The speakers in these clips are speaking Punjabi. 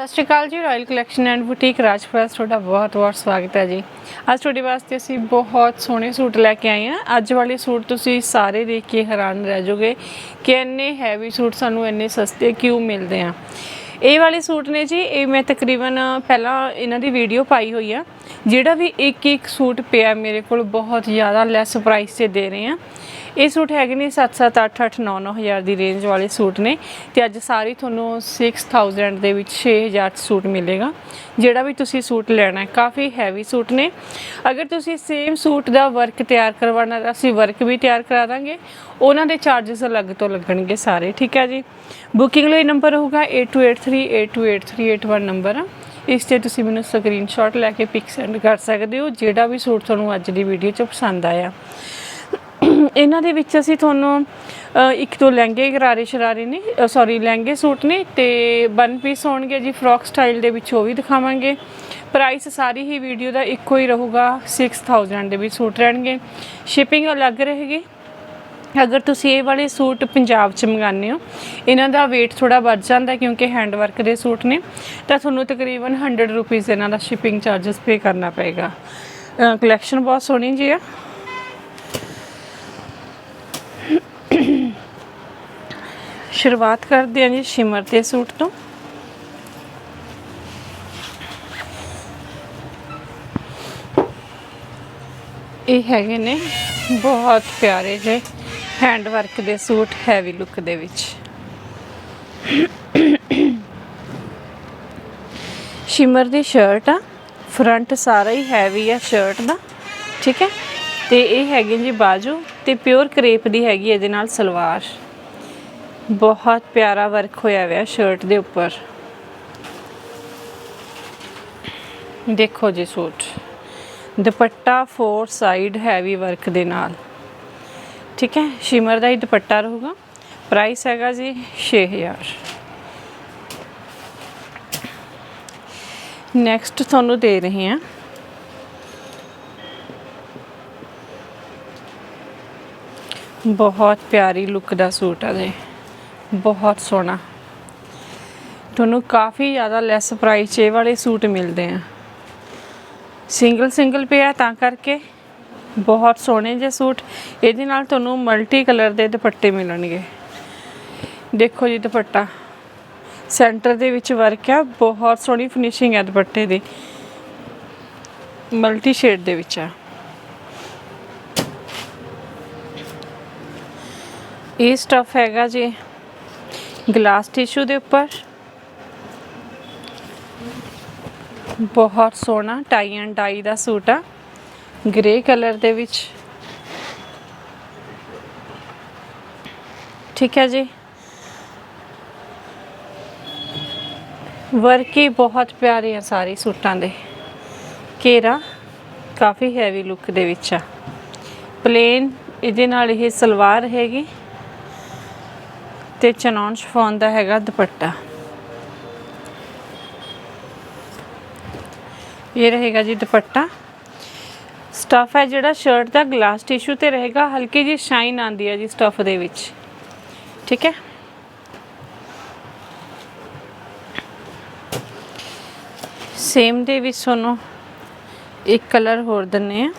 ਸਤਿ ਸ਼੍ਰੀ ਅਕਾਲ ਜੀ Royal Collection and Boutique Rajpura ਤੁਹਾਡਾ ਬਹੁਤ ਬਹੁਤ ਸਵਾਗਤ ਹੈ ਜੀ। ਅੱਜ ਤੁਹਾਡੇ ਵਾਸਤੇ ਅਸੀਂ ਬਹੁਤ ਸੋਹਣੇ ਸੂਟ ਲੈ ਕੇ ਆਏ ਹਾਂ। ਅੱਜ ਵਾਲੇ ਸੂਟ ਤੁਸੀਂ ਸਾਰੇ ਦੇਖ ਕੇ ਹੈਰਾਨ ਰਹਿ ਜਾਓਗੇ ਕਿ ਇੰਨੇ ਹੈਵੀ ਸੂਟ ਸਾਨੂੰ ਇੰਨੇ ਸਸਤੇ ਕਿਉਂ ਮਿਲਦੇ ਆ। ਇਹ ਵਾਲੇ ਸੂਟ ਨੇ ਜੀ, ਇਹ ਮੈਂ ਤਕਰੀਬਨ ਪਹਿਲਾਂ ਇਹਨਾਂ ਦੀ ਵੀਡੀਓ ਪਾਈ ਹੋਈ ਆ। ਜਿਹੜਾ ਵੀ ਇੱਕ ਇੱਕ ਸੂਟ ਪਿਆ ਮੇਰੇ ਕੋਲ, ਬਹੁਤ ਜ਼ਿਆਦਾ ਲੈਸ ਪ੍ਰਾਈਸ ਤੇ ਦੇ ਰਹੇ ਆ। ਇਹ ਸੂਟ ਹੈਗੇ ਨੇ 7 7 8 8 9 9 ਹਜ਼ਾਰ ਦੀ ਰੇਂਜ ਵਾਲੇ ਸੂਟ ਨੇ। ਤੇ ਅੱਜ ਸਾਰੀ ਤੁਹਾਨੂੰ 6000 ਦੇ ਵਿੱਚ 6000 ਚ ਸੂਟ ਮਿਲੇਗਾ। ਜਿਹੜਾ ਵੀ ਤੁਸੀਂ ਸੂਟ ਲੈਣਾ ਹੈ, ਕਾਫੀ ਹੈਵੀ ਸੂਟ ਨੇ। ਅਗਰ ਤੁਸੀਂ ਸੇਮ ਸੂਟ ਦਾ ਵਰਕ ਤਿਆਰ ਕਰਵਾਉਣਾ ਅਸੀਂ ਵਰਕ ਵੀ ਤਿਆਰ ਕਰਾ ਦਾਂਗੇ। ਉਹਨਾਂ ਦੇ ਚਾਰजेस ਅਲੱਗ ਤੋਂ ਲੱਗਣਗੇ ਸਾਰੇ, ਠੀਕ ਹੈ ਜੀ? ਬੁਕਿੰਗ ਲਈ ਨੰਬਰ ਹੋਊਗਾ 8283828381 ਨੰਬਰ ਆ ਇਸ ਤੇ ਤੁਸੀਂ ਮੈਨੂੰ ਸਕਰੀਨਸ਼ਾਟ ਲੈ ਕੇ ਪਿਕ ਸੈਂਡ ਕਰ ਸਕਦੇ ਹੋ। ਜਿਹੜਾ ਵੀ ਸੂਟ ਤੁਹਾਨੂੰ ਅੱਜ ਦੀ ਵੀਡੀਓ 'ਚ ਪਸੰਦ ਆਇਆ। ਇਹਨਾਂ ਦੇ ਵਿੱਚ ਅਸੀਂ ਤੁਹਾਨੂੰ ਇੱਕ ਤੋਂ ਲਹਿੰਗੇ ਗਰਾਰੇ ਸ਼ਰਾਰੇ ਨੇ ਸੌਰੀ ਲਹਿੰਗੇ ਸੂਟ ਨੇ ਤੇ ਵਨ ਪੀਸ ਹੋਣਗੇ ਜੀ ਫਰੋਕ ਸਟਾਈਲ ਦੇ ਵਿੱਚ ਉਹ ਵੀ ਦਿਖਾਵਾਂਗੇ। ਪ੍ਰਾਈਸ ਸਾਰੀ ਹੀ ਵੀਡੀਓ ਦਾ ਇੱਕੋ ਹੀ ਰਹੂਗਾ 6000 ਦੇ ਵਿੱਚ ਸੂਟ ਰਹਿਣਗੇ। ਸ਼ਿਪਿੰਗ ਅਲੱਗ ਰਹੇਗੀ। ਅਗਰ ਤੁਸੀਂ ਇਹ ਵਾਲੇ ਸੂਟ ਪੰਜਾਬ ਚ ਮੰਗਾਉਂਦੇ ਹੋ, ਇਹਨਾਂ ਦਾ weight ਥੋੜਾ ਵੱਧ ਜਾਂਦਾ ਕਿਉਂਕਿ ਹੈਂਡ ਵਰਕ ਦੇ ਸੂਟ ਨੇ, ਤਾਂ ਤੁਹਾਨੂੰ ਤਕਰੀਬਨ 100 ਰੁਪਏ ਇਹਨਾਂ ਦਾ ਸ਼ਿਪਿੰਗ ਚਾਰजेस ਪੇ ਕਰਨਾ ਪਏਗਾ। ਕਲੈਕਸ਼ਨ ਬਹੁਤ ਸੋਹਣੀ ਜੀ ਆ। ਸ਼ੁਰੂਆਤ ਕਰਦੇ ਹਾਂ ਜੀ ਸ਼ਿਮਰ ਦੇ ਸੂਟ ਤੋਂ। ਇਹ ਹੈਗੇ ਨੇ ਬਹੁਤ ਪਿਆਰੇ ਜਿਹੇ ਹੈਂਡ ਵਰਕ ਦੇ ਸੂਟ ਹੈਵੀ ਲੁੱਕ ਦੇ ਵਿੱਚ। ਸ਼ਿਮਰ ਦੀ ਸ਼ਰਟ ਆ ਫਰੰਟ ਸਾਰਾ ਹੀ ਹੈਵੀ ਆ ਸ਼ਰਟ ਦਾ, ਠੀਕ ਹੈ? ਤੇ ਇਹ ਹੈਗੇ ਜੀ ਬਾਜੂ ਤੇ ਪਿਓਰ ਕਰੇਪ ਦੀ ਹੈਗੀ ਇਹਦੇ ਨਾਲ ਸਲਵਾਰ। ਬਹੁਤ ਪਿਆਰਾ ਵਰਕ ਹੋਇਆ ਹੋਇਆ ਸ਼ਰਟ ਦੇ ਉੱਪਰ। ਦੇਖੋ ਜੀ ਸੂਟ। ਦੁਪੱਟਾ ਫੋਰ ਸਾਈਡ ਹੈਵੀ ਵਰਕ ਦੇ ਨਾਲ। ਠੀਕ ਹੈ? ਸ਼ਿਮਰ ਦਾ ਹੀ ਦੁਪੱਟਾ ਰਹੂਗਾ। ਪ੍ਰਾਈਸ ਹੈਗਾ ਜੀ 6000 ਨੈਕਸਟ ਤੁਹਾਨੂੰ ਦੇ ਰਹੇ ਹਾਂ। ਬਹੁਤ ਪਿਆਰੀ ਲੁੱਕ ਦਾ ਸੂਟ ਆ ਜੀ। ਬਹੁਤ ਸੋਹਣਾ। ਤੁਹਾਨੂੰ ਕਾਫੀ ਜ਼ਿਆਦਾ ਲੈਸ ਪ੍ਰਾਈਸ 'ਚ ਇਹ ਵਾਲੇ ਸੂਟ ਮਿਲਦੇ ਆ। ਸਿੰਗਲ ਸਿੰਗਲ ਪਿਆ ਤਾਂ ਕਰਕੇ ਬਹੁਤ ਸੋਹਣੇ ਜਿਹੇ ਸੂਟ। ਇਹਦੇ ਨਾਲ ਤੁਹਾਨੂੰ ਮਲਟੀ ਕਲਰ ਦੇ ਦੁਪੱਟੇ ਮਿਲਣਗੇ। ਦੇਖੋ ਜੀ ਦੁਪੱਟਾ। ਸੈਂਟਰ ਦੇ ਵਿੱਚ ਵਰਕ ਆ, ਬਹੁਤ ਸੋਹਣੀ ਫਿਨਿਸ਼ਿੰਗ ਹੈ ਦੁਪੱਟੇ ਦੀ। ਮਲਟੀ ਸ਼ੇਡ ਦੇ ਵਿੱਚ ਆ। ਇਹ ਸਟਫ ਹੈਗਾ ਜੀ ਗਲਾਸ ਟਿਸ਼ੂ ਦੇ ਉੱਪਰ। ਬਹੁਤ ਸੋਹਣਾ ਟਾਈ ਐਂਡ ਡਾਈ ਦਾ ਸੂਟ ਆ ਗ੍ਰੇ ਕਲਰ ਦੇ ਵਿੱਚ। ਠੀਕ ਹੈ ਜੀ। ਵਰਕ ਹੀ ਬਹੁਤ ਪਿਆਰੇ ਆ ਸਾਰੇ ਸੂਟਾਂ ਦੇ। ਘੇਰਾ ਕਾਫੀ ਹੈਵੀ ਲੁੱਕ ਦੇ ਵਿੱਚ ਆ। ਪਲੇਨ ਇਹਦੇ ਨਾਲ ਇਹ ਸਲਵਾਰ ਹੈਗੀ। ਤੇ ਚਨੌਨ ਸ਼ਫੋਨ ਦਾ ਹੈਗਾ ਦੁਪੱਟਾ। ਇਹ ਰਹੇਗਾ ਜੀ ਦੁਪੱਟਾ। ਸਟਫ ਹੈ ਜਿਹੜਾ ਸ਼ਰਟ ਦਾ, ਗਲਾਸ ਟਿਸ਼ੂ ਤੇ ਰਹੇਗਾ, ਹਲਕੀ ਜੀ ਸ਼ਾਈਨ ਆਂਦੀ ਹੈ ਜੀ ਸਟਫ ਦੇ ਵਿੱਚ। ਠੀਕ ਹੈ? ਸੇਮ ਦੇ ਵਿੱਚ ਤੁਹਾਨੂੰ ਇੱਕ ਕਲਰ ਹੋਰ ਦਿੰਨੇ ਆ।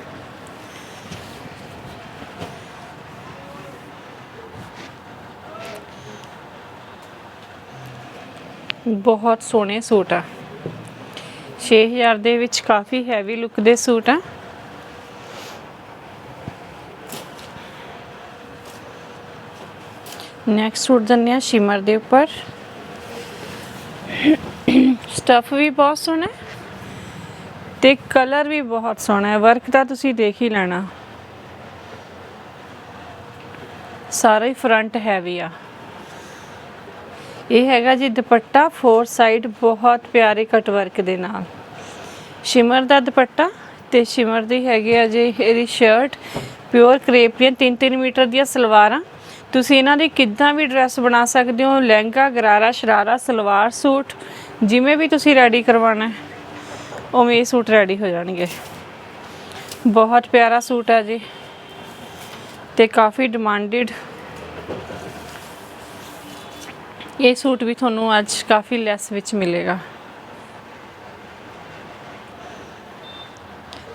ਬਹੁਤ ਸੋਹਣੇ ਸੂਟ ਆ। 6000 ਦੇ ਵਿੱਚ ਕਾਫੀ ਹੈਵੀ ਲੁੱਕ ਦੇ ਸੂਟ ਆ। ਨੈਕਸਟ ਸੂਟ ਦਿੰਨੇ ਆ ਸ਼ਿਮਰ ਦੇ ਉੱਪਰ। ਸਟਫ ਵੀ ਬਹੁਤ ਸੋਹਣਾ ਹੈ ਤੇ ਕਲਰ ਵੀ ਬਹੁਤ ਸੋਹਣਾ ਹੈ। ਵਰਕ ਤਾਂ ਤੁਸੀਂ ਦੇਖ ਹੀ ਲੈਣਾ। ਸਾਰਾ ਹੀ ਫਰੰਟ ਹੈਵੀ ਆ। ਇਹ ਹੈਗਾ ਜੀ ਦੁਪੱਟਾ ਫੋਰ ਸਾਈਡ ਬਹੁਤ ਪਿਆਰੇ ਕਟ ਵਰਕ ਦੇ ਨਾਲ। ਸ਼ਿਮਰ ਦਾ ਦੁਪੱਟਾ ਤੇ ਸ਼ਿਮਰ ਦੀ ਹੈਗੀ ਆ ਜੀ ਇਹਦੀ ਸ਼ਰਟ ਪਿਓਰ ਕਰੇਪ ਦੀਆਂ 3-3 ਮੀਟਰ ਦੀਆਂ ਸਲਵਾਰਾਂ। ਤੁਸੀਂ ਇਹਨਾਂ ਦੀ ਕਿੱਦਾਂ ਵੀ ਡਰੈਸ ਬਣਾ ਸਕਦੇ ਹੋ, ਲਹਿੰਗਾ, ਗਰਾਰਾ, ਸ਼ਰਾਰਾ, ਸਲਵਾਰ ਸੂਟ, ਜਿਵੇਂ ਵੀ ਤੁਸੀਂ ਰੈਡੀ ਕਰਵਾਉਣਾ ਹੈ, ਉਵੇਂ ਇਹ ਸੂਟ ਰੈਡੀ ਹੋ ਜਾਣਗੇ। ਬਹੁਤ ਪਿਆਰਾ ਸੂਟ ਹੈ ਜੀ ਤੇ ਕਾਫੀ ਡਿਮਾਂਡਡ ਇਹ ਸੂਟ ਵੀ ਤੁਹਾਨੂੰ ਅੱਜ ਕਾਫੀ ਲੈਸ ਵਿੱਚ ਮਿਲੇਗਾ।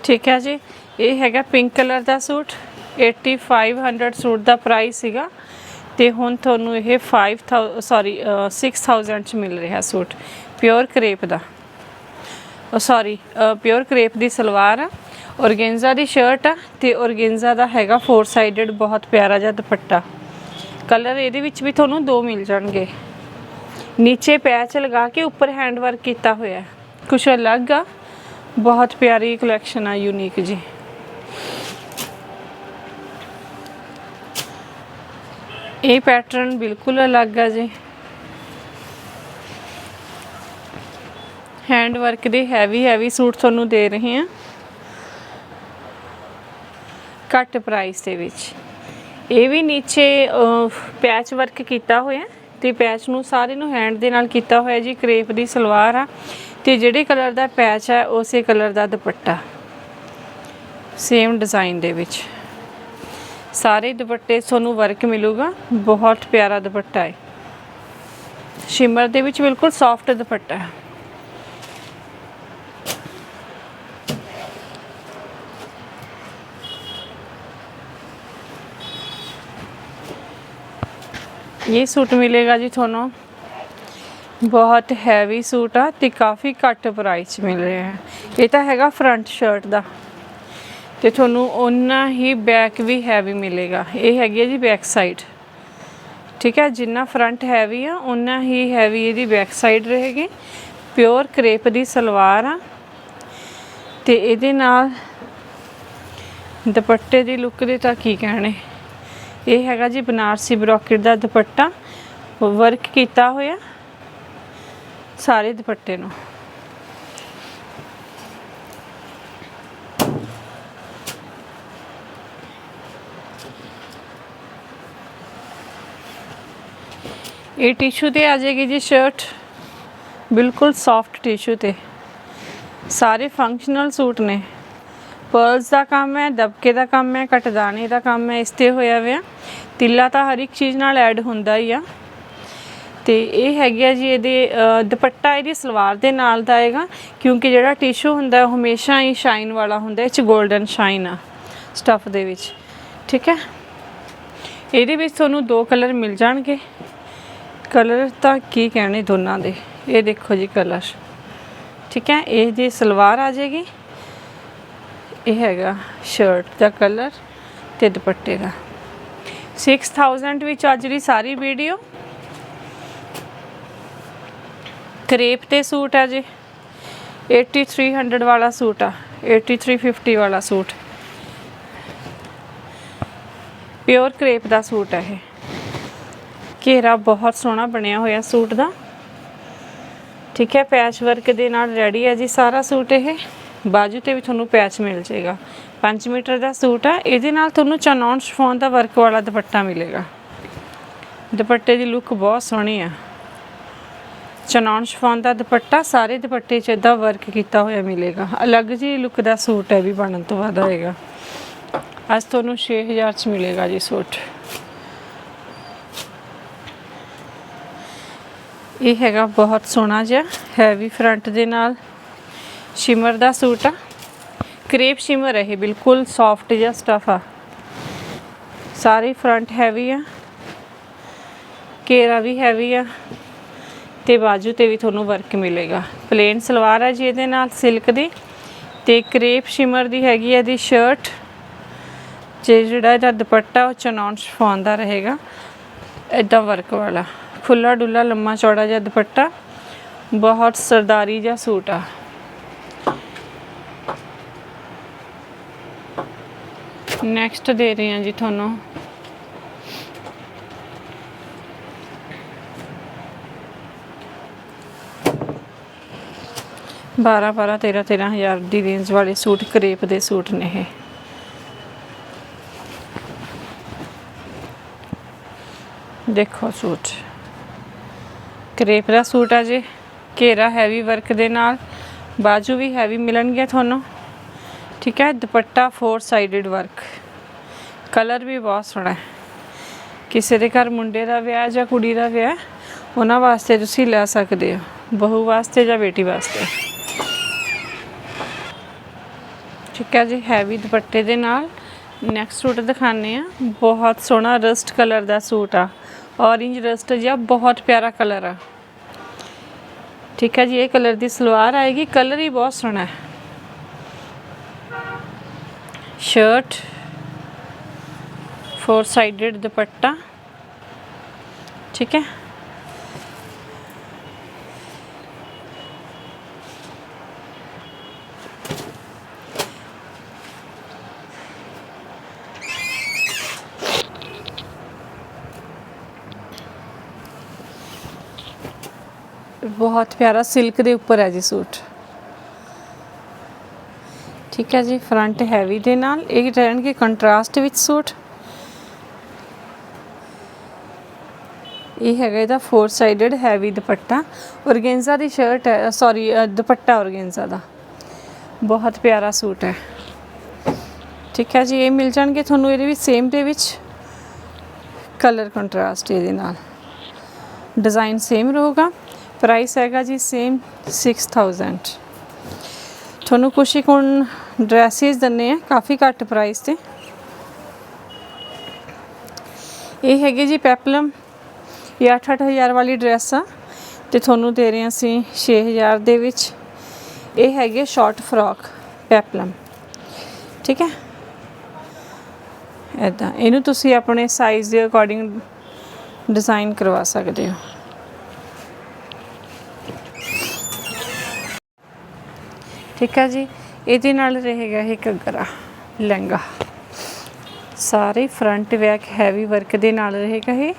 ਠੀਕ ਹੈ ਜੀ, ਇਹ ਹੈਗਾ ਪਿੰਕ ਕਲਰ ਦਾ ਸੂਟ 8500 ਸੂਟ ਦਾ ਪ੍ਰਾਈਸ ਸੀਗਾ ਤੇ ਹੁਣ ਤੁਹਾਨੂੰ ਇਹ 5000 ਸੌਰੀ 6000 ਚ ਮਿਲ ਰਿਹਾ ਸੂਟ ਪਿਓਰ ਕਰੇਪ ਦਾ। ਉਹ ਸੌਰੀ ਪਿਓਰ ਕਰੇਪ ਦੀ ਸਲਵਾਰ ਆ ਔਰਗੈਂਜ਼ਾ ਦੀ ਸ਼ਰਟ ਆ ਤੇ ਔਰਗੈਂਜ਼ਾ ਦਾ ਹੈਗਾ ਫੋਰ ਸਾਈਡਡ ਬਹੁਤ ਪਿਆਰਾ ਜਿਹਾ ਦੁਪੱਟਾ। ਕਲਰ ਇਹਦੇ ਵਿੱਚ ਵੀ ਤੁਹਾਨੂੰ ਦੋ ਮਿਲ ਜਾਣਗੇ। ਨੀਚੇ ਪੈਚ ਲਗਾ ਕੇ ਉੱਪਰ ਹੈਂਡ ਵਰਕ ਕੀਤਾ ਹੋਇਆ ਹੈ। ਕੁਛ ਅਲੱਗ ਆ। ਬਹੁਤ ਪਿਆਰੀ ਕਲੈਕਸ਼ਨ ਆ ਯੂਨੀਕ ਜੀ। ਇਹ ਪੈਟਰਨ ਬਿਲਕੁਲ ਅਲੱਗ ਆ ਜੀ। ਹੈਂਡ ਵਰਕ ਦੇ ਹੈਵੀ ਹੈਵੀ ਸੂਟ ਤੁਹਾਨੂੰ ਦੇ ਰਹੇ ਹਾਂ। ਘੱਟ ਪ੍ਰਾਈਸ ਦੇ ਵਿੱਚ। ਇਹ ਵੀ ਨੀਚੇ ਪੈਚ ਵਰਕ ਕੀਤਾ ਹੋਇਆ ਤੇ ਪੈਚ ਨੂੰ ਸਾਰੇ ਨੂੰ ਹੈਂਡ ਦੇ ਨਾਲ ਕੀਤਾ ਹੋਇਆ ਜੀ, ਕਰੇਪ ਦੀ ਸਲਵਾਰ ਆ। ਤੇ ਜਿਹੜੇ ਕਲਰ ਦਾ ਪੈਚ ਹੈ ਉਸੇ ਕਲਰ ਦਾ ਦੁਪੱਟਾ। ਸੇਮ ਡਿਜ਼ਾਈਨ ਦੇ ਵਿੱਚ। ਸਾਰੇ ਦੁਪੱਟੇ ਤੁਹਾਨੂੰ ਵਰਕ ਮਿਲੂਗਾ। ਬਹੁਤ ਪਿਆਰਾ ਦੁਪੱਟਾ ਹੈ ਸ਼ਿਮਰ ਦੇ ਵਿੱਚ ਬਿਲਕੁਲ ਸੌਫਟ ਦੁਪੱਟਾ। ਹੈ ਇਹ ਸੂਟ ਮਿਲੇਗਾ ਜੀ ਤੁਹਾਨੂੰ ਬਹੁਤ ਹੈਵੀ ਸੂਟ ਆ ਤੇ ਕਾਫੀ ਘੱਟ ਪ੍ਰਾਈਸ 'ਚ ਮਿਲ ਰਿਹਾ ਹੈ ਇਹ ਤਾਂ ਹੈਗਾ ਫਰੰਟ ਸ਼ਰਟ ਦਾ ਤੇ ਤੁਹਾਨੂੰ ਓਨਾ ਹੀ ਬੈਕ ਵੀ ਹੈਵੀ ਮਿਲੇਗਾ ਇਹ ਹੈਗੀ ਹੈ ਜੀ ਬੈਕ ਸਾਈਡ ਠੀਕ ਹੈ ਜਿੰਨਾ ਫਰੰਟ ਹੈਵੀ ਆ ਓਨਾ ਹੀ ਹੈਵੀ ਇਹਦੀ ਬੈਕ ਸਾਈਡ ਰਹੇਗੀ ਪਿਓਰ ਕਰੇਪ ਦੀ ਸਲਵਾਰ ਆ ਤੇ ਇਹਦੇ ਨਾਲ ਦੁਪੱਟੇ ਦੀ ਲੁੱਕ ਦੇ ਤਾਂ ਕੀ ਕਹਿਣੇ ਇਹ ਹੈਗਾ ਜੀ ਬਨਾਰਸੀ ਬਰੋਕੇਟ ਦਾ ਦੁਪੱਟਾ। ਵਰਕ ਕੀਤਾ ਹੋਇਆ। ਸਾਰੇ ਦੁਪੱਟੇ ਨੂੰ। ਇਹ ਟਿਸ਼ੂ ਤੇ ਆ ਜਾਏਗੀ ਜੀ ਸ਼ਰਟ ਬਿਲਕੁਲ ਸੌਫਟ ਟਿਸ਼ੂ ਤੇ। ਸਾਰੇ ਫੰਕਸ਼ਨਲ ਸੂਟ ਨੇ। ਪਰਲਸ ਦਾ ਕੰਮ ਹੈ, ਦਬਕੇ ਦਾ ਕੰਮ ਹੈ, ਕਟਦਾਣੇ ਦਾ ਕੰਮ ਹੈ, ਇਸ ਤੇ ਹੋਇਆ ਹੋਇਆ ਤਿੱਲਾ ਤਾਂ ਹਰ ਇੱਕ ਚੀਜ਼ ਨਾਲ ਐਡ ਹੁੰਦਾ ਹੀ ਆ। ਤੇ ਇਹ ਹੈਗੀ ਆ ਜੀ ਇਹਦੇ ਦੁਪੱਟਾ ਇਹਦੀ ਸਲਵਾਰ ਦੇ ਨਾਲ ਦਾ ਆਏਗਾ, ਕਿਉਂਕਿ ਜਿਹੜਾ ਟਿਸ਼ੂ ਹੁੰਦਾ ਉਹ ਹਮੇਸ਼ਾ ਹੀ ਸ਼ਾਈਨ ਵਾਲਾ ਹੁੰਦਾ, ਇਹ ਚ 골ਡਨ ਸ਼ਾਈਨ ਆ ਸਟਫ ਦੇ ਵਿੱਚ। ਠੀਕ ਹੈ? ਇਹਦੇ ਵਿੱਚ ਤੁਹਾਨੂੰ ਦੋ ਕਲਰ ਮਿਲ ਜਾਣਗੇ। ਕਲਰ ਤਾਂ ਕੀ ਕਹਿਣੇ ਦੋਨਾਂ ਦੇ? ਇਹ ਦੇਖੋ ਜੀ ਕਲਰ ਠੀਕ ਹੈ? ਇਹ ਦੀ ਸਲਵਾਰ ਆ ਜਾਏਗੀ ਇਹ ਹੈਗਾ ਸ਼ਰਟ ਦਾ ਕਲਰ ਤੇ ਦੁਪੱਟੇ ਦਾ। 6000 ਵਿੱਚ ਅੱਜ ਦੀ ਸਾਰੀ ਵੀਡੀਓ ਕਰੇਪ ਤੇ ਸੂਟ ਹੈ ਜੀ। 8300 ਵਾਲਾ ਸੂਟ ਆ 8350 ਵਾਲਾ ਸੂਟ। ਪਿਓਰ ਕਰੇਪ ਦਾ ਸੂਟ ਹੈ ਇਹ। ਘੇਰਾ ਬਹੁਤ ਸੋਹਣਾ ਬਣਿਆ ਹੋਇਆ ਸੂਟ ਦਾ। ਠੀਕ ਹੈ ਪੈਚ ਵਰਕ ਦੇ ਨਾਲ ਰੈਡੀ ਹੈ ਜੀ ਸਾਰਾ ਸੂਟ ਇਹ। ਬਾਜੂ ਤੇ ਵੀ ਤੁਹਾਨੂੰ ਪੈਚ ਮਿਲ ਜਾਏਗਾ। 5 ਮੀਟਰ ਦਾ ਸੂਟ ਆ, ਇਹਦੇ ਨਾਲ ਤੁਹਾਨੂੰ ਚਨੌਨ ਸ਼ਫੋਨ ਦਾ ਵਰਕ ਵਾਲਾ ਦੁਪੱਟਾ ਮਿਲੇਗਾ। ਦੁਪੱਟੇ ਦੀ ਲੁੱਕ ਬਹੁਤ ਸੋਹਣੀ ਆ। ਚਨੌਨ ਸ਼ਫੋਨ ਦਾ ਦੁਪੱਟਾ, ਸਾਰੇ ਦੁਪੱਟੇ 'ਚ ਇਦਾਂ ਵਰਕ ਕੀਤਾ ਹੋਇਆ ਮਿਲੇਗਾ। ਅਲੱਗ ਜੀ ਲੁੱਕ ਦਾ ਸੂਟ ਹੈ ਵੀ ਬਣਨ ਤੋਂ ਬਾਅਦ ਹੋਏਗਾ। ਅੱਜ ਤੁਹਾਨੂੰ 6000 ਚ ਮਿਲੇਗਾ ਜੀ ਸੂਟ। ਇਹ ਹੈਗਾ ਬਹੁਤ ਸੋਹਣਾ ਜਿਹਾ ਹੈਵੀ ਫਰੰਟ ਦੇ ਨਾਲ। ਸ਼ਿਮਰ ਦਾ ਸੂਟ ਆ। ਕਰੇਪ ਸ਼ਿਮਰ ਹੈ ਇਹ, ਬਿਲਕੁਲ ਸੌਫਟ ਜਿਹਾ ਸਟਫ ਆ। ਸਾਰੇ ਫਰੰਟ ਹੈਵੀ ਆ। ਘੇਰਾ ਵੀ ਹੈਵੀ ਆ। ਤੇ ਬਾਜੂ ਤੇ ਵੀ ਤੁਹਾਨੂੰ ਵਰਕ ਮਿਲੇਗਾ। ਪਲੇਨ ਸਲਵਾਰ ਹੈ ਜੀ ਇਹਦੇ ਨਾਲ ਸਿਲਕ ਦੀ। ਤੇ ਕਰੇਪ ਸ਼ਿਮਰ ਦੀ ਹੈਗੀ ਹੈ ਇਹਦੀ ਸ਼ਰਟ ਜੇ ਜਿਹੜਾ ਇਹਦਾ ਦੁਪੱਟਾ, ਉਹ ਚਨੌਨ ਸ਼ਫੋਨ ਦਾ ਰਹੇਗਾ। ਇਦਾਂ ਵਰਕ ਵਾਲਾ। ਖੁੱਲਾ ਡੁੱਲਾ ਲੰਮਾ ਚੌੜਾ ਜਿਹਾ ਦੁਪੱਟਾ। ਬਹੁਤ ਸਰਦਾਰੀ ਜਿਹਾ ਸੂਟ ਆ। ਨੈਕਸਟ ਦੇ ਰਹੇ ਹਾਂ ਜੀ ਤੁਹਾਨੂੰ। ਬਾਰਾਂ ਬਾਰਾਂ, ਤੇਰਾਂ ਤੇਰਾਂ ਹਜ਼ਾਰ ਦੀ ਰੇਂਜ ਵਾਲੇ ਸੂਟ ਕਰੇਪ ਦੇ ਸੂਟ ਨੇ ਇਹ। ਦੇਖੋ ਸੂਟ। ਕਰੇਪ ਦਾ ਸੂਟ ਆ ਜੀ। ਘੇਰਾ ਹੈਵੀ ਵਰਕ ਦੇ ਨਾਲ। ਬਾਜੂ ਵੀ ਹੈਵੀ ਮਿਲਣਗੇ ਤੁਹਾਨੂੰ। ਠੀਕ ਹੈ, ਦੁਪੱਟਾ ਫੋਰ ਸਾਈਡਡ ਵਰਕ ਕਲਰ ਵੀ ਬਹੁਤ ਸੋਹਣਾ ਹੈ। ਕਿਸੇ ਦੇ ਘਰ ਮੁੰਡੇ ਦਾ ਵਿਆਹ ਜਾਂ ਕੁੜੀ ਦਾ ਵਿਆਹ, ਉਹਨਾਂ ਵਾਸਤੇ ਤੁਸੀਂ ਲੈ ਸਕਦੇ ਹੋ। ਬਹੂ ਵਾਸਤੇ ਜਾਂ ਬੇਟੀ ਵਾਸਤੇ। ਠੀਕ ਹੈ ਜੀ ਹੈਵੀ ਦੁਪੱਟੇ ਦੇ ਨਾਲ ਨੈਕਸਟ ਸੂਟ ਦਿਖਾਣੇ ਆ ਬਹੁਤ ਸੋਹਣਾ ਰਸਟ ਕਲਰ ਦਾ ਸੂਟ ਆ। ਔਰੇਂਜ ਰਸਟ ਜਿਹਾ ਬਹੁਤ ਪਿਆਰਾ ਕਲਰ ਆ। ਠੀਕ ਹੈ ਜੀ, ਇਹ ਕਲਰ ਦੀ ਸਲਵਾਰ ਆਏਗੀ। ਕਲਰ ਹੀ ਬਹੁਤ ਸੋਹਣਾ ਹੈ। ਸ਼ਰਟ ਫੋਰ ਸਾਈਡਡ ਦੁਪੱਟਾ ਠੀਕ ਹੈ ਬਹੁਤ ਪਿਆਰਾ ਸਿਲਕ ਦੇ ਉੱਪਰ ਹੈ ਜੀ ਸੂਟ ਠੀਕ ਹੈ ਜੀ ਫਰੰਟ ਹੈਵੀ ਦੇ ਨਾਲ। ਇਹ ਰਹਿਣਗੇ ਕੰਟਰਾਸਟ ਵਿੱਚ ਸੂਟ। ਇਹ ਹੈਗਾ ਇਹਦਾ ਫੋਰ ਸਾਈਡਡ ਹੈਵੀ ਦੁਪੱਟਾ। ਔਰਗੈਂਜ਼ਾ ਦੀ ਸ਼ਰਟ ਹੈ ਸੌਰੀ ਦੁਪੱਟਾ ਔਰਗੈਂਜ਼ਾ ਦਾ। ਬਹੁਤ ਪਿਆਰਾ ਸੂਟ ਹੈ। ਠੀਕ ਹੈ ਜੀ, ਇਹ ਮਿਲ ਜਾਣਗੇ ਤੁਹਾਨੂੰ ਇਹਦੇ ਵਿੱਚ ਸੇਮ ਦੇ ਵਿੱਚ। ਕਲਰ ਕੰਟਰਾਸਟ ਇਹਦੇ ਨਾਲ। ਡਿਜ਼ਾਈਨ ਸੇਮ ਰਹੂਗਾ। ਪ੍ਰਾਈਸ ਹੈਗਾ ਜੀ ਸੇਮ 6000 ਤੁਹਾਨੂੰ ਕੁਛ ਇੱਕ ਡਰੈਸਿਸ ਦੰਨੇ ਆ, ਕਾਫੀ ਘੱਟ ਪ੍ਰਾਈਸ ਤੇ। ਇਹ ਹੈਗੇ ਜੀ ਪੈਪਲਮ। ਇਹ 8-8000 ਵਾਲੀ ਡਰੈਸ ਆ ਤੇ ਤੁਹਾਨੂੰ ਦੇ ਰਹੇ ਹਾਂ ਅਸੀਂ 6000 ਦੇ ਵਿੱਚ। ਇਹ ਹੈਗੇ ਸ਼ਾਰਟ ਫਰੋਕ ਪੈਪਲਮ। ਠੀਕ ਹੈ? ਇਦਾਂ ਇਹਨੂੰ ਤੁਸੀਂ ਆਪਣੇ ਸਾਈਜ਼ ਦੇ ਅਕੋਰਡਿੰਗ ਡਿਜ਼ਾਈਨ ਕਰਵਾ ਸਕਦੇ ਹੋ। ਠੀਕ ਹੈ ਜੀ? ਇਹਦੇ ਨਾਲ ਰਹੇਗਾ ਇਹ ਘੱਗਰਾ, ਲਹਿੰਗਾ। ਸਾਰੇ ਫਰੰਟ ਬੈਕ ਹੈਵੀ ਵਰਕ ਦੇ ਨਾਲ ਰਹੇਗਾ ਇਹ।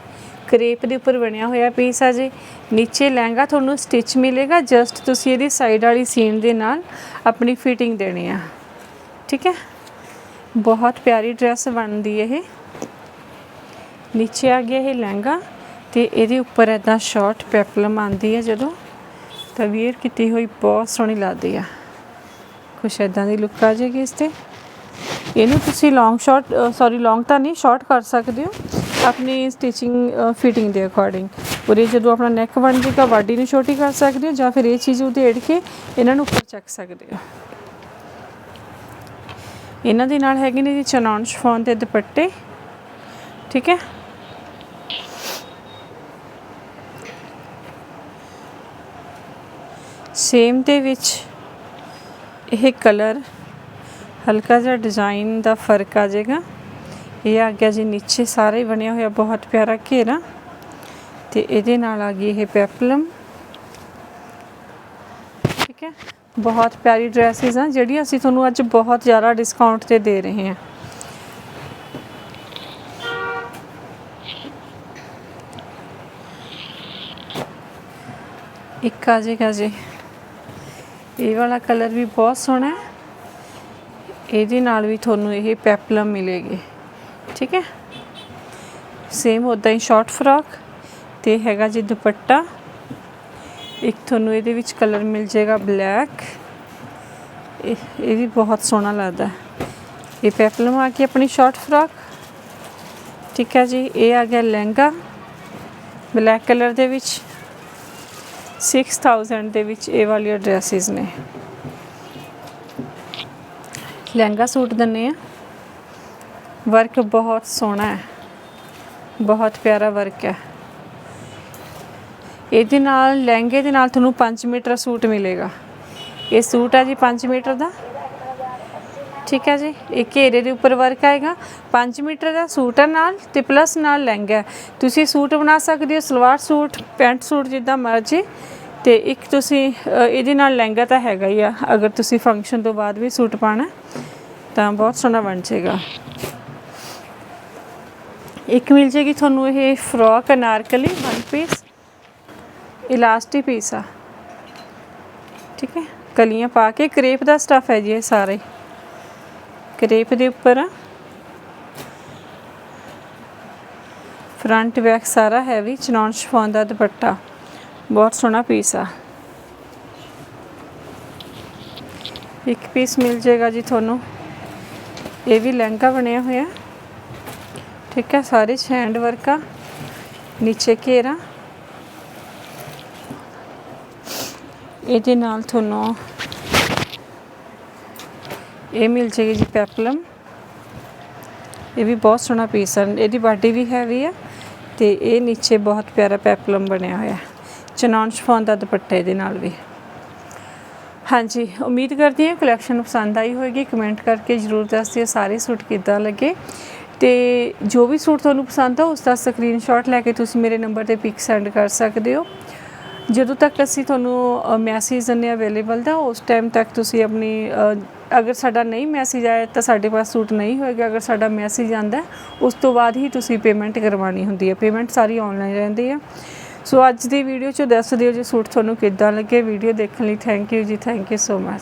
ਕਰੇਪ ਦੇ ਉੱਪਰ ਬਣਿਆ ਹੋਇਆ ਪੀਸ ਆ ਜੀ। ਨੀਚੇ ਲਹਿੰਗਾ ਤੁਹਾਨੂੰ ਸਟਿਚ ਮਿਲੇਗਾ ਜਸਟ ਤੁਸੀਂ ਇਹਦੀ ਸਾਈਡ ਵਾਲੀ ਸੀਨ ਦੇ ਨਾਲ ਆਪਣੀ ਫਿਟਿੰਗ ਦੇਣੀ ਆ। ਠੀਕ ਹੈ? ਬਹੁਤ ਪਿਆਰੀ ਡਰੈਸ ਬਣਦੀ ਹੈ ਇਹ। ਨੀਚੇ ਆ ਗਿਆ ਇਹ ਲਹਿੰਗਾ ਤੇ ਇਹਦੇ ਉੱਪਰ ਐਦਾਂ ਸ਼ਾਰਟ ਪੈਪਲਮ ਆਂਦੀ ਹੈ ਜਦੋਂ। ਤਾਂ ਵੀਅਰ ਕੀਤੀ ਹੋਈ ਬਹੁਤ ਸੋਹਣੀ ਲੱਗਦੀ ਆ। ਕੁਛ ਐਦਾਂ ਦੀ ਲੁੱਕ ਆ ਜਾਏਗੀ ਇਸ ਤੇ। ਇਹਨੂੰ ਤੁਸੀਂ ਲੌਂਗ ਸ਼ਾਰਟ ਸੌਰੀ ਲੌਂਗ ਤਾਂ ਨਹੀਂ ਸ਼ਾਰਟ ਕਰ ਸਕਦੇ ਹੋ। ਆਪਣੀ ਸਟਿਚਿੰਗ ਫਿਟਿੰਗ ਦੇ ਅਕੋਰਡਿੰਗ ਉਰੇ ਜਦੋਂ ਆਪਣਾ ਨੈਕ ਬਣ ਜਾਏਗਾ ਬਾਡੀ ਨੂੰ ਛੋਟੀ ਕਰ ਸਕਦੇ ਹੋ ਜਾਂ ਫਿਰ ਇਹ ਚੀਜ਼ ਉਹਦੇ ਏੜ ਕੇ ਇਹਨਾਂ ਨੂੰ ਉੱਪਰ ਚੱਕ ਸਕਦੇ ਹੋ। ਇਹਨਾਂ ਦੇ ਨਾਲ ਹੈਗੇ ਨੇ ਜੀ ਚਨੌਨ ਸ਼ਫੋਨ ਦੇ ਦੁਪੱਟੇ। ਠੀਕ ਹੈ? ਸੇਮ ਦੇ ਵਿੱਚ ਇਹ ਕਲਰ ਹਲਕਾ ਜਿਹਾ ਡਿਜ਼ਾਈਨ ਦਾ ਫ਼ਰਕ ਆ ਜਾਏਗਾ। ਇਹ ਆ ਗਿਆ ਜੀ ਨੀਚੇ ਸਾਰੇ ਬਣਿਆ ਹੋਇਆ, ਬਹੁਤ ਪਿਆਰਾ ਘੇਰਾ। ਤੇ ਇਹਦੇ ਨਾਲ ਆ ਗਈ ਇਹ ਪੈਪਲਮ। ਠੀਕ ਹੈ? ਬਹੁਤ ਪਿਆਰੀ ਡਰੈਸਿਸ ਆ, ਜਿਹੜੀਆਂ ਅਸੀਂ ਤੁਹਾਨੂੰ ਅੱਜ ਬਹੁਤ ਜ਼ਿਆਦਾ ਡਿਸਕਾਊਂਟ ਤੇ ਦੇ ਰਹੇ ਹਾਂ। ਇੱਕ ਆ ਜਾਏਗਾ ਜੀ। ਇਹ ਵਾਲਾ ਕਲਰ ਵੀ ਬਹੁਤ ਸੋਹਣਾ ਹੈ। ਇਹਦੇ ਨਾਲ ਵੀ ਤੁਹਾਨੂੰ ਇਹ ਪੈਪਲਮ ਮਿਲੇਗੀ। ਠੀਕ ਹੈ? ਸੇਮ ਉਦਾਂ ਹੀ ਸ਼ਾਰਟ ਫਰਾਕ ਤੇ ਹੈਗਾ ਜੀ ਦੁਪੱਟਾ। ਇੱਕ ਤੁਹਾਨੂੰ ਇਹਦੇ ਵਿੱਚ ਕਲਰ ਮਿਲ ਜਾਏਗਾ ਬਲੈਕ ਇਹ ਇਹ ਵੀ ਬਹੁਤ ਸੋਹਣਾ ਲੱਗਦਾ ਇਹ ਪੈਪਲਮ ਆ ਗਈ ਆਪਣੀ ਸ਼ਾਰਟ ਫਰਾਕ ਠੀਕ ਹੈ ਜੀ? ਇਹ ਆ ਗਿਆ ਲਹਿੰਗਾ। ਬਲੈਕ ਕਲਰ ਦੇ ਵਿੱਚ। 6000 ਦੇ ਵਿੱਚ ਇਹ ਵਾਲੀਆਂ ਡਰੈਸਿਸ ਨੇ। ਲਹਿੰਗਾ ਸੂਟ ਦੰਨੇ ਆ। ਵਰਕ ਬਹੁਤ ਸੋਹਣਾ ਹੈ। ਬਹੁਤ ਪਿਆਰਾ ਵਰਕ ਹੈ। ਇਹਦੇ ਨਾਲ, ਲਹਿੰਗੇ ਦੇ ਨਾਲ ਤੁਹਾਨੂੰ 5 ਮੀਟਰ ਸੂਟ ਮਿਲੇਗਾ। ਇਹ ਸੂਟ ਆ ਜੀ 5 ਮੀਟਰ ਦਾ। ਠੀਕ ਹੈ ਜੀ ਇਹ ਘੇਰੇ ਦੇ ਉੱਪਰ ਵਰਕ ਆਏਗਾ। 5 ਮੀਟਰ ਦਾ ਸੂਟ ਹੈ ਨਾਲ ਤੇ ਪਲੱਸ ਨਾਲ ਲਹਿੰਗਾ ਤੁਸੀਂ ਸੂਟ ਬਣਾ ਸਕਦੇ ਹੋ, ਸਲਵਾਰ ਸੂਟ, ਪੈਂਟ ਸੂਟ ਜਿੱਦਾਂ ਮਰਜ਼ੀ ਤੇ ਇੱਕ ਤੁਸੀਂ ਇਹਦੇ ਨਾਲ ਲਹਿੰਗਾ ਤਾਂ ਹੈਗਾ ਹੀ ਆ। ਅਗਰ ਤੁਸੀਂ ਫੰਕਸ਼ਨ ਤੋਂ ਬਾਅਦ ਵੀ ਸੂਟ ਪਾਣਾ ਤਾਂ ਬਹੁਤ ਸੋਹਣਾ ਬਣ ਜਾਏਗਾ। ਇੱਕ ਮਿਲ ਜੇਗੀ ਤੁਹਾਨੂੰ ਇਹ frock anarkali one piece elastic piece ਆ। ਠੀਕ ਹੈ, ਕਲੀਆਂ ਪਾ ਕੇ ਕਰੇਪ ਦਾ ਸਟਫ ਹੈ ਜੀ ਇਹ ਸਾਰੇ। ਕਰੇਪ ਦੇ ਉੱਪਰ। ਆ ਫਰੰਟ ਬੈਕ ਸਾਰਾ ਹੈਵੀ ਚਨੌਨ ਸ਼ਫੋਨ ਦਾ ਦੁਪੱਟਾ। ਬਹੁਤ ਸੋਹਣਾ ਪੀਸ ਆ। ਇੱਕ ਪੀਸ ਮਿਲ ਜਾਏਗਾ ਜੀ ਤੁਹਾਨੂੰ। ਇਹ ਵੀ ਲਹਿੰਗਾ ਬਣਿਆ ਹੋਇਆ। ਠੀਕ ਹੈ, ਸਾਰੇ ਹੈਂਡ ਵਰਕ ਆ। ਨੀਚੇ ਘੇਰਾ। ਇਹਦੇ ਨਾਲ ਤੁਹਾਨੂੰ ਇਹ ਮਿਲ ਜਾਏਗੀ ਜੀ ਪੈਪਲਮ। ਇਹ ਵੀ ਬਹੁਤ ਸੋਹਣਾ ਪੀਸ ਹੈ ਇਹਦੀ ਬਾਡੀ ਵੀ ਹੈਵੀ ਆ ਤੇ ਇਹ ਨੀਚੇ ਬਹੁਤ ਪਿਆਰਾ ਪੈਪਲਮ ਬਣਿਆ ਹੋਇਆ। ਹੈ ਚਨੌਨ ਸ਼ਫੋਨ ਦਾ ਦੁਪੱਟਾ ਇਹਦੇ ਨਾਲ ਵੀ। ਹਾਂਜੀ, ਉਮੀਦ ਕਰਦੀ ਹਾਂ ਕਲੈਕਸ਼ਨ ਪਸੰਦ ਆਈ ਹੋਵੇਗੀ ਕਮੈਂਟ ਕਰਕੇ ਜਰੂਰ ਦੱਸਿਓ ਸਾਰੇ ਸੂਟ ਕਿੱਦਾਂ ਲੱਗੇ। ਤੇ ਜੋ ਵੀ ਸੂਟ ਤੁਹਾਨੂੰ ਪਸੰਦ ਆ, ਉਸ ਦਾ ਸਕਰੀਨਸ਼ਾਟ ਲੈ ਕੇ ਤੁਸੀਂ ਮੇਰੇ ਨੰਬਰ ਤੇ ਪਿਕ ਸੈਂਡ ਕਰ ਸਕਦੇ ਹੋ। ਜਦੋਂ ਤੱਕ ਅਸੀਂ ਤੁਹਾਨੂੰ ਮੈਸੇਜ ਦਿੰਦੇ ਅਵੇਲੇਬਲ ਦਾ, ਉਸ ਟਾਈਮ ਤੱਕ ਤੁਸੀਂ ਆਪਣੀ ਅਗਰ ਸਾਡਾ ਨਹੀਂ ਮੈਸੇਜ ਆਇਆ ਤਾਂ ਸਾਡੇ ਪਾਸ ਸੂਟ ਨਹੀਂ ਹੋਏਗਾ। ਅਗਰ ਸਾਡਾ ਮੈਸੇਜ ਆਂਦਾ, ਉਸ ਤੋਂ ਬਾਅਦ ਹੀ ਤੁਸੀਂ ਪੇਮੈਂਟ ਕਰਵਾਉਣੀ ਹੁੰਦੀ ਹੈ। ਪੇਮੈਂਟ ਸਾਰੀ ਆਨਲਾਈਨ ਰਹਿੰਦੀ ਹੈ। ਸੋ ਅੱਜ ਦੀ ਵੀਡੀਓ 'ਚ ਦੱਸ ਦਿਓ ਜੀ ਸੂਟ ਤੁਹਾਨੂੰ ਕਿੱਦਾਂ ਲੱਗੇ। ਵੀਡੀਓ ਦੇਖਣ ਲਈ ਥੈਂਕ ਯੂ ਜੀ। Thank you so much